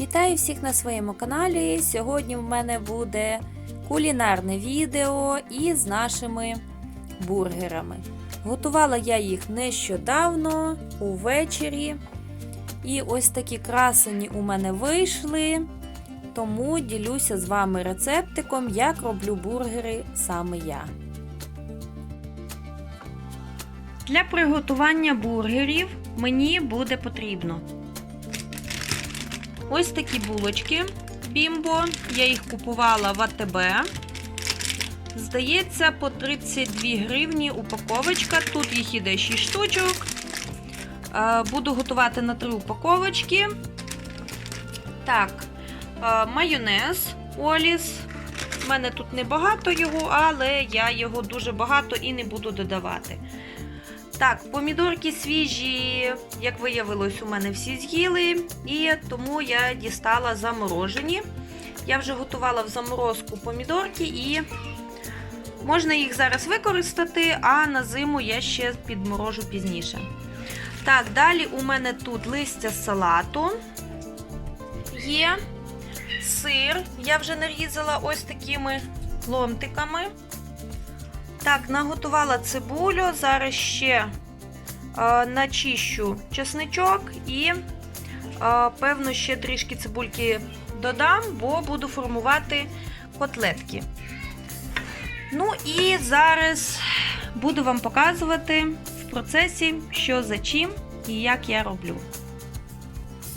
Вітаю всіх на своєму каналі. Сьогодні в мене буде кулінарне відео із нашими бургерами. Готувала я їх нещодавно, увечері. І ось такі красені у мене вийшли. Тому ділюся з вами рецептиком, як роблю бургери саме я. Для приготування бургерів мені буде потрібно ось такі булочки бімбо. Я їх купувала в АТБ. Здається, по 32 гривні упаковочка. Тут їх іде 6 штучок. Буду готувати на 3 упаковочки. Так, майонез Оліс. У мене тут небагато його, але я його дуже багато і не буду додавати. Так, помідорки свіжі, як виявилось, у мене всі з'їли, і тому я дістала заморожені. Я вже готувала в заморозку помідорки і можна їх зараз використати, а на зиму я ще підморожу пізніше. Так, далі у мене тут листя салату є сир, я вже нарізала ось такими ломтиками. Так, наготувала цибулю, зараз ще е, начищу чесничок і, е, певно, ще трішки цибульки додам, бо буду формувати котлетки. Ну і зараз буду вам показувати в процесі, що за чим і як я роблю.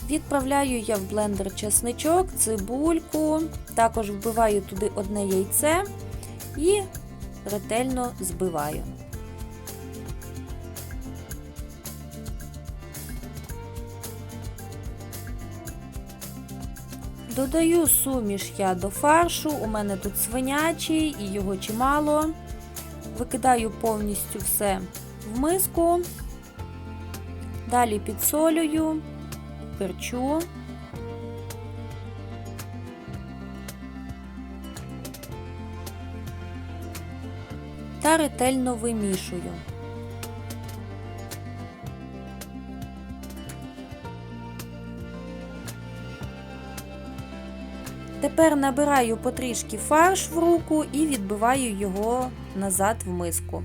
Відправляю я в блендер чесничок, цибульку, також вбиваю туди одне яйце і ретельно збиваю. Додаю суміш я до фаршу, у мене тут свинячий і його чимало. Викидаю повністю все в миску, далі підсолюю, перчу. Та ретельно вимішую. Тепер набираю потрішки фарш в руку і відбиваю його назад в миску.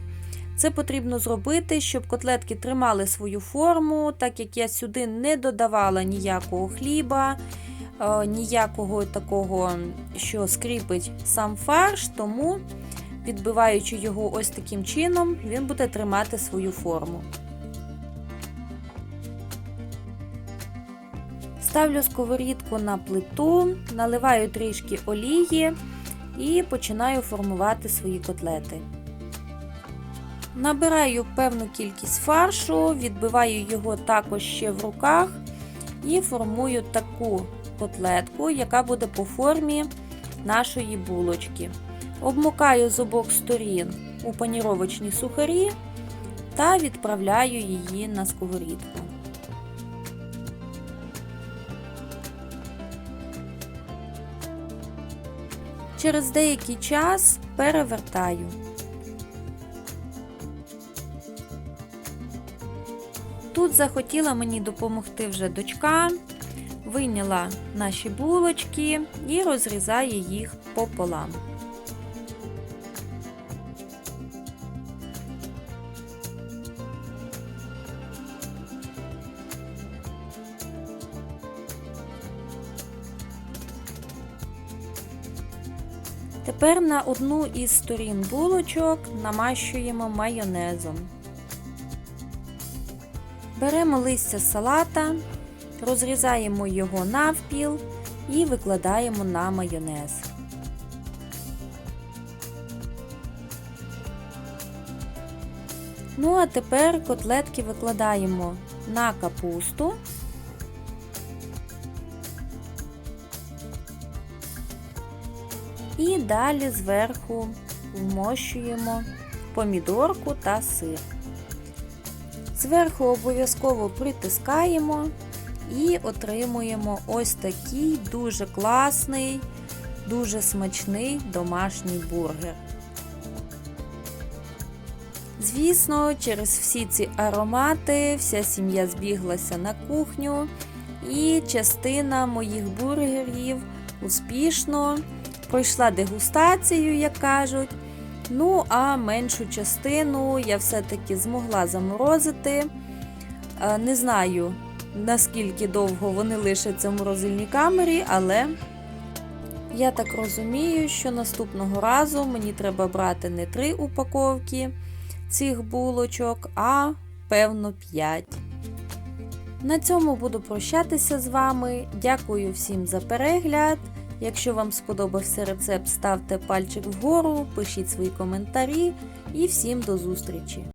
Це потрібно зробити, щоб котлетки тримали свою форму, так як я сюди не додавала ніякого хліба, ніякого такого, що скріпить сам фарш, тому Відбиваючи його ось таким чином, він буде тримати свою форму. Ставлю сковорідку на плиту, наливаю трішки олії і починаю формувати свої котлети. Набираю певну кількість фаршу, відбиваю його також ще в руках і формую таку котлетку, яка буде по формі нашої булочки. Обмукаю з обох сторін у паніровочні сухарі та відправляю її на сковорідку. Через деякий час перевертаю. Тут захотіла мені допомогти вже дочка, вийняла наші булочки і розрізає їх пополам. Тепер на одну із сторін булочок намащуємо майонезом. Беремо листя салата, розрізаємо його навпіл і викладаємо на майонез. Ну, а тепер котлетки викладаємо на капусту. І далі зверху вмощуємо помідорку та сир. Зверху обов'язково притискаємо і отримуємо ось такий дуже класний, дуже смачний домашній бургер. Звісно, через всі ці аромати вся сім'я збіглася на кухню І частина моїх бургерів успішно пройшла дегустацію, як кажуть. Ну, а меншу частину я все-таки змогла заморозити. Е, Не знаю, наскільки довго вони лишаться в морозильній камері, але я так розумію, що наступного разу мені треба брати не три упаковки цих булочок, а певно 5. На цьому буду прощатися з вами. Дякую всім за перегляд. Якщо вам сподобався рецепт, ставте пальчик вгору, пишіть свої коментарі і всім до зустрічі!